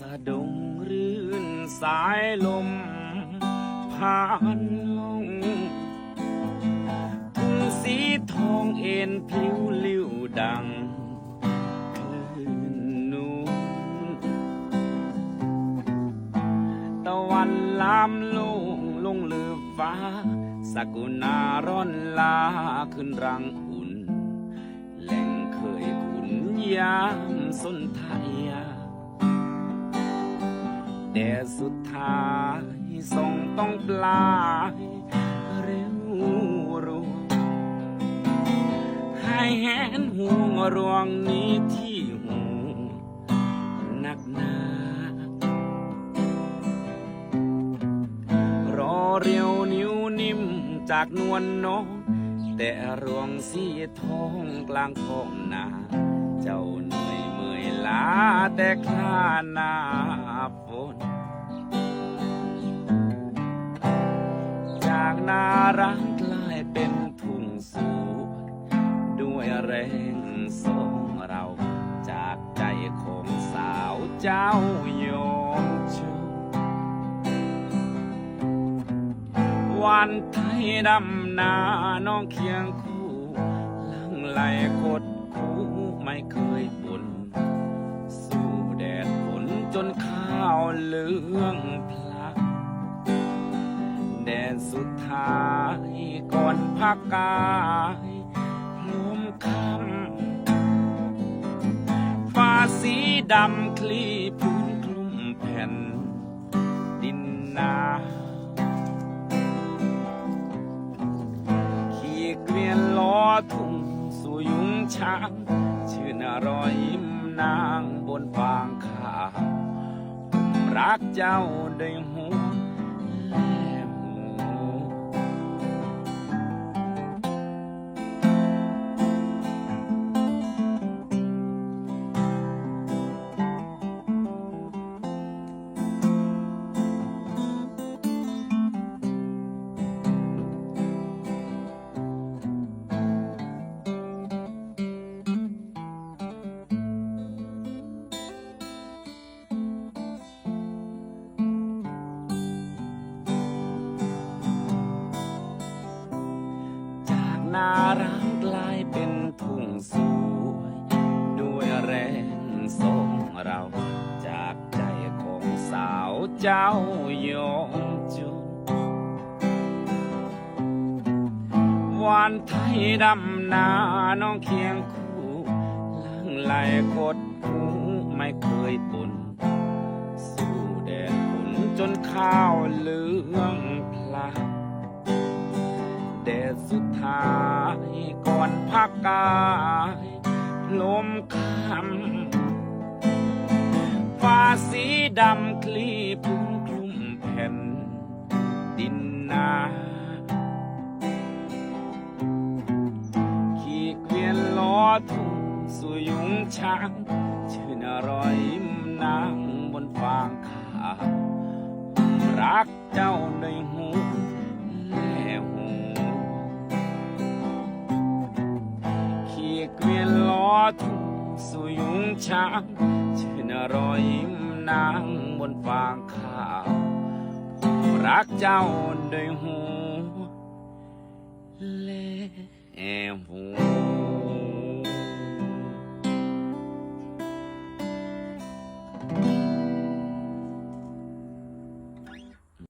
สะดงรื่นสายลมผ่านลงทุ่งสีทองเอ็นพลิ้วลิ้วดังคลื่นนูนตะวันลามลงลงลือฟ้าสกุณาร่อนลาขึ้นรังอุ่น แหล่งเคยขุนยามสนทายา แดดสุดท้ายส่งต้องปลายเร็วรัวให้แหนห่วงรวงนี้ที่หูนักหนา รอเรียวนิ้วนิ่มจากนวลน้องแต่รวงสีทองกลางท้องนา เจ้าเหนื่อยเมื่อย ลาแต่คลาหน้าฝน จากนาร้างกลายเป็นทุ่งสวยด้วยแรงสองเราจากใจของสาวเจ้ายมชมวันไทยดำนาน้องเคียงคู่ลังไหลคดคู่ไม่เคยบ่นสู้แดดฝน จนข้าวเหลืองพลักแดดสุดท้ายก่อนพักกายลมคำฟ้าสีดำคลีพื้นคลุมแผ่น ดินนาขี่เกวียนล้อทุ่งสู่ยุงช้างชื่นอรอยยิ้ม นางบนฟางขาวผมรักเจ้าด้วยหัว นาร้างกลายเป็นทุ่งสวยด้วยแรงสองเราจากใจของสาวเจ้ายอมจนวันไทยดำนาน้องเคียงคู่ลังไหลกดหูไม่เคยปนสู้แดดฝนจนข้าวเหลืองพลัก แดดสุดท้ายก่อนพักกายลมคำฟ้าสีดำคลีพื้นคลุมแผ่น ดินนาขี่เกวียนล้อทุ่งสู่ยุงช้างชื่นอร่อยยิ้มนางบนฟางขาวรักเจ้าในหู ทุ่งสู่ยุงช้างชื่นรอยยิ้มนางบนฟางขาวรักเจ้าด้วยหูและหู